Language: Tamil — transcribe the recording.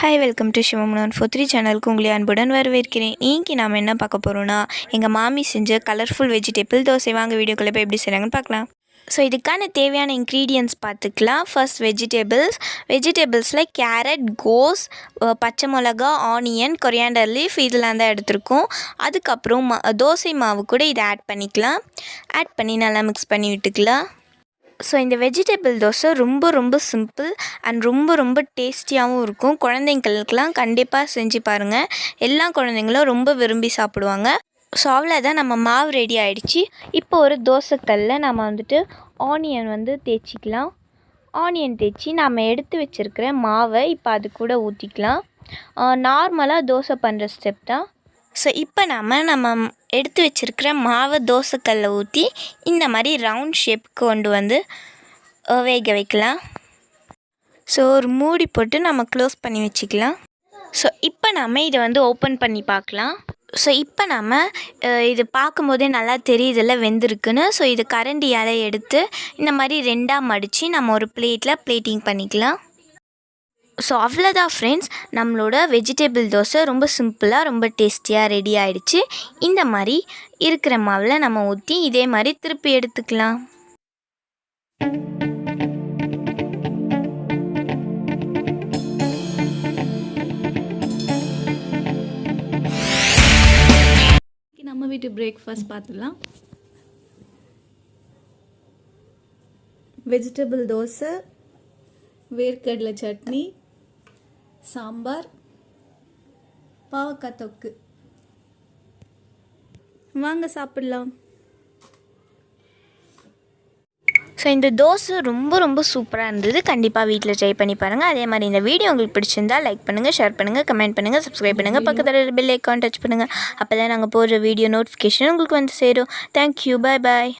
Hi welcome to Sivam four three சேனலுக்கு உங்களை அன்புடன் வரவேற்கிறேன். இன்றைக்கி நாம் என்ன பார்க்க போகிறோன்னா எங்கள் மாமி செஞ்ச கலர்ஃபுல் வெஜிடபிள் தோசை. வாங்க வீடியோக்குள்ளே போய் எப்படி செய்கிறாங்கன்னு பார்க்கலாம். ஸோ இதுக்கான தேவையான இன்க்ரீடியன்ஸ் பார்த்துக்கலாம். ஃபர்ஸ்ட் வெஜிடபிள்ஸ் வெஜிடபிள்ஸில் கேரட் கோஸ் பச்சை மிளகா ஆனியன் கொரியாண்டர் லீஃப் இதெல்லாம் தான் எடுத்திருக்கோம். அதுக்கப்புறம் மா தோசை மாவு கூட இதை ஆட் பண்ணிக்கலாம். ஆட் பண்ணி நல்லா மிக்ஸ் பண்ணி விட்டுக்கலாம். ஸோ இந்த வெஜிடபிள் தோசை ரொம்ப ரொம்ப சிம்பிள் அண்ட் ரொம்ப ரொம்ப டேஸ்டியாகவும் இருக்கும். குழந்தைங்களுக்கெல்லாம் கண்டிப்பாக செஞ்சு பாருங்கள் எல்லா குழந்தைங்களும் ரொம்ப விரும்பி சாப்பிடுவாங்க. ஸோ அவ்வளோதான் நம்ம மாவு ரெடி ஆகிடுச்சி இப்போ ஒரு தோசைக்கல்லில் நம்ம வந்துட்டு ஆனியன் வந்து தேய்ச்சிக்கலாம். ஆனியன் தேய்ச்சி நம்ம எடுத்து வச்சுருக்கிற மாவை இப்போ அது கூட ஊற்றிக்கலாம் நார்மலாக தோசை பண்ணுற ஸ்டெப் தான். ஸோ இப்போ நாம் நம்ம எடுத்து வச்சுருக்கிற மாவை தோசைக்கல்லை ஊற்றி இந்த மாதிரி ரவுண்ட் ஷேப்புக்கு கொண்டு வந்து வேக வைக்கலாம். ஸோ ஒரு மூடி போட்டு நம்ம க்ளோஸ் பண்ணி வச்சுக்கலாம். ஸோ இப்போ நாம் இதை வந்து ஓப்பன் பண்ணி பார்க்கலாம். ஸோ இப்போ நாம் இது பார்க்கும்போதே நல்லா தெரியுதில்ல வெந்திருக்குன்னு. ஸோ இது கரண்டியால் எடுத்து இந்த மாதிரி ரெண்டாக மடித்து நம்ம ஒரு பிளேட்டில் பிளேட்டிங் பண்ணிக்கலாம். ஸோ அவ்வளோதான் ஃப்ரெண்ட்ஸ் நம்மளோட வெஜிடபிள் தோசை ரொம்ப சிம்பிளாக ரொம்ப டேஸ்டியாக ரெடி ஆகிடுச்சு இந்த மாதிரி இருக்கிற மாவில் நம்ம ஊற்றி இதே மாதிரி திருப்பி எடுத்துக்கலாம். நம்ம வீட்டு பிரேக்ஃபாஸ்ட் பார்த்துடலாம். வெஜிடபிள் தோசை வேர்க்கடலை சட்னி சாம்பார் பாவக்காய் தொக்கு. வாங்க சாப்பிடலாம். ஸோ இந்த தோசை ரொம்ப ரொம்ப சூப்பராக இருந்தது. கண்டிப்பாக வீட்டில் ட்ரை பண்ணி பாருங்கள் அதே மாதிரி இந்த வீடியோ உங்களுக்கு பிடிச்சிருந்தா லைக் பண்ணுங்கள் ஷேர் பண்ணுங்கள் கமெண்ட் பண்ணுங்கள் சப்ஸ்கிரைப் பண்ணுங்கள் பக்கத்தில் பெல் ஐக்கான் டச் பண்ணுங்கள் அப்போ தான் நாங்கள் போடுற வீடியோ நோட்டிஃபிகேஷன் உங்களுக்கு வந்து சேரும். தேங்க்யூ பாய் பாய்